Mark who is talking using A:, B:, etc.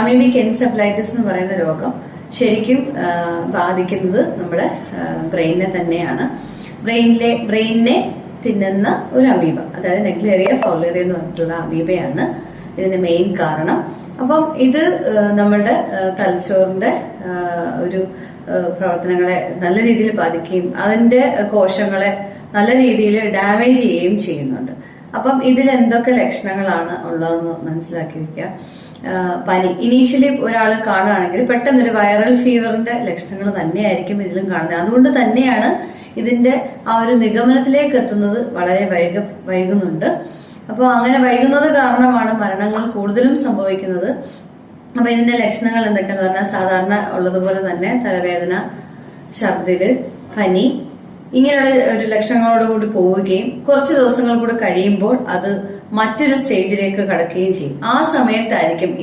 A: Amoebic encephalitis എന്ന് പറയുന്ന രോഗം ശരിക്കും ബാധിക്കുന്നത് നമ്മുടെ ബ്രെയിനിനെ തന്നെയാണ്. ബ്രെയിനിലെ ബ്രെയിനിനെ തിന്നുന്ന ഒരു അമീബ അതായത് നെഗ്ലേറിയ ഫൗളേറിയ എന്ന് പറഞ്ഞിട്ടുള്ള അമീബയാണ് ഇതിന്റെ മെയിൻ കാരണം. അപ്പം ഇത് നമ്മളുടെ തലച്ചോറിന്റെ ഒരു പ്രവർത്തനങ്ങളെ നല്ല രീതിയിൽ ബാധിക്കുകയും അതിന്റെ കോശങ്ങളെ നല്ല രീതിയിൽ ഡാമേജ് ചെയ്യുകയും ചെയ്യുന്നുണ്ട്. അപ്പം ഇതിൽ എന്തൊക്കെ ലക്ഷണങ്ങളാണ് ഉള്ളതെന്ന് മനസ്സിലാക്കി വെക്കുക. പനി ഇനീഷ്യലി ഒരാൾ കാണുകയാണെങ്കിൽ പെട്ടെന്ന് ഒരു വൈറൽ ഫീവറിന്റെ ലക്ഷണങ്ങൾ തന്നെയായിരിക്കും ഇതിലും കാണുന്നത്. അതുകൊണ്ട് തന്നെയാണ് ഇതിന്റെ ആ ഒരു നിഗമനത്തിലേക്ക് എത്തുന്നത് വളരെ വൈക വൈകുന്നുണ്ട്. അപ്പോൾ അങ്ങനെ വൈകുന്നത് കാരണമാണ് മരണങ്ങൾ കൂടുതലും സംഭവിക്കുന്നത്. അപ്പൊ ഇതിന്റെ ലക്ഷണങ്ങൾ എന്തൊക്കെയാന്ന് പറഞ്ഞാൽ സാധാരണ ഉള്ളതുപോലെ തന്നെ തലവേദന ഛർദിൽ പനി ഇങ്ങനെയുള്ള ഒരു ലക്ഷണങ്ങളോട് കൂടി പോവുകയും കുറച്ച് ദിവസങ്ങൾ കൂടി കഴിയുമ്പോൾ അത് മറ്റൊരു സ്റ്റേജിലേക്ക് കടക്കുകയും ചെയ്യും. ആ സമയത്തായിരിക്കും